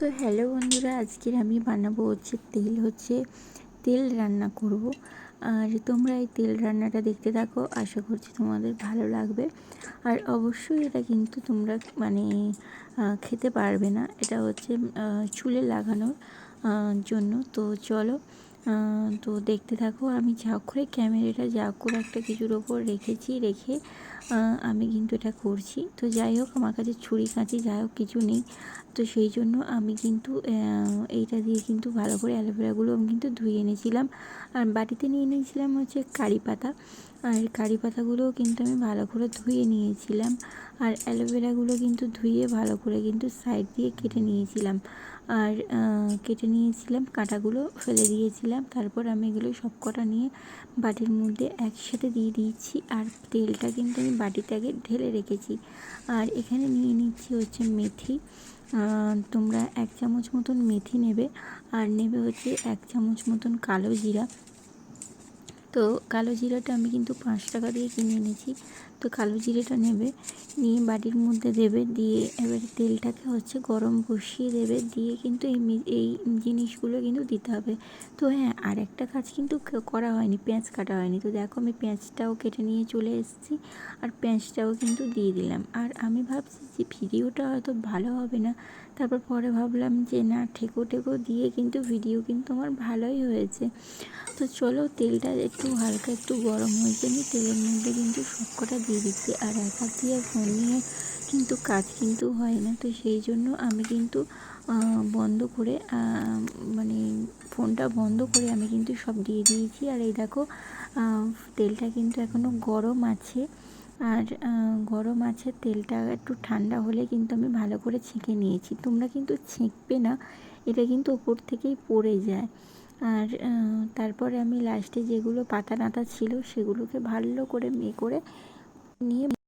তো হ্যালো বন্ধুরা, আজকের আমি বানাবো হচ্ছে তেল হচ্ছে তেল রান্না করব। আর তোমরা এই তেল রান্নাটা দেখতে থাকো, আশা করছি তোমাদের ভালো লাগবে। আর অবশ্যই এটা কিন্তু তোমরা মানে খেতে পারবে না। এটা হচ্ছে চুলে লাগানোর জন্য। তো চলো তো দেখতে থাকো, আমি যা করে ক্যামেরাটা যা করে একটা কিছুর ওপর রেখেছি, রেখে আমি কিন্তু এটা করছি। তো যাই হোক, আমার কাছে ছুরি কাঁচি, যাই হোক, কিছু নেই। তো সেই জন্য আমি কিন্তু এইটা দিয়ে কিন্তু ভালো করে অ্যালোভেরাগুলো আমি কিন্তু ধুয়ে এনেছিলাম। আর বাটিতে নিয়ে নিয়েছিলাম হচ্ছে কারি পাতা। আর কারি পাতাগুলোও কিন্তু আমি ভালো করে ধুয়ে নিয়েছিলাম। আর অ্যালোভেরাগুলো কিন্তু ধুয়ে ভালো করে কিন্তু সাইড দিয়ে কেটে নিয়েছিলাম। আর কেটে নিয়েছিলাম, কাঁটাগুলো ফেলে দিয়েছিলাম। তারপর আমি এগুলো সব কটা নিয়ে বাটির মধ্যে একসাথে দিয়ে দিয়েছি। আর তেলটা কিন্তু আমি বাটিতে আগে ঢেলে রেখেছি। আর এখানে নিয়ে নিচ্ছি হচ্ছে মেথি। তোমরা এক চামচ মতন মেথি নেবে। আর নেবে হচ্ছে এক চামচ মতন কালো জিরা। তো কালো জিরাটা আমি কিন্তু পাঁচ টাকা দিয়ে কিনে এনেছি। তো কালো জিরেটা নেবে, নিয়ে বাটির মধ্যে দেবে, দিয়ে এবার তেলটাকে হচ্ছে গরম বসিয়ে দেবে, দিয়ে কিন্তু এই এই জিনিসগুলো কিন্তু দিতে হবে। তো হ্যাঁ আর একটা কাজ কিন্তু করা হয়নি, পেঁয়াজ কাটা হয়নি। তো দেখো আমি পেঁয়াজটাও কেটে নিয়ে চলে এসেছি, আর পেঁয়াজটাও কিন্তু দিয়ে দিলাম। আর আমি ভাবছি যে ভিডিওটা হয়তো ভালো হবে না, তারপর পরে ভাবলাম যে না, ঠেকো ঠেকো, দিয়ে কিন্তু ভিডিও কিন্তু আমার ভালোই হয়েছে। তো চলো তেলটা একটু হালকা একটু গরম হয়েছে আমি তেলের মধ্যে কিন্তু সবকটা দিয়ে দিচ্ছি। আর এক হাত দিয়ে ফোন নিয়ে কিন্তু কাজ কিন্তু হয় না। তো সেই জন্য আমি কিন্তু বন্ধ করে মানে ফোনটা বন্ধ করে আমি কিন্তু সব দিয়ে দিয়েছি। আর এই দেখো তেলটা কিন্তু এখনও গরম আছে। আর গরম আছে, তেলটা একটু ঠান্ডা হলে কিন্তু আমি ভালো করে ছেঁকে নিয়েছি। তোমরা কিন্তু ছেঁকবে না, এটা কিন্তু ওপর থেকেই পড়ে যায়। আর তারপরে আমি লাস্টে যেগুলো পাতা নাতা ছিল সেগুলোকে ভালো করে মে করে নিয়ে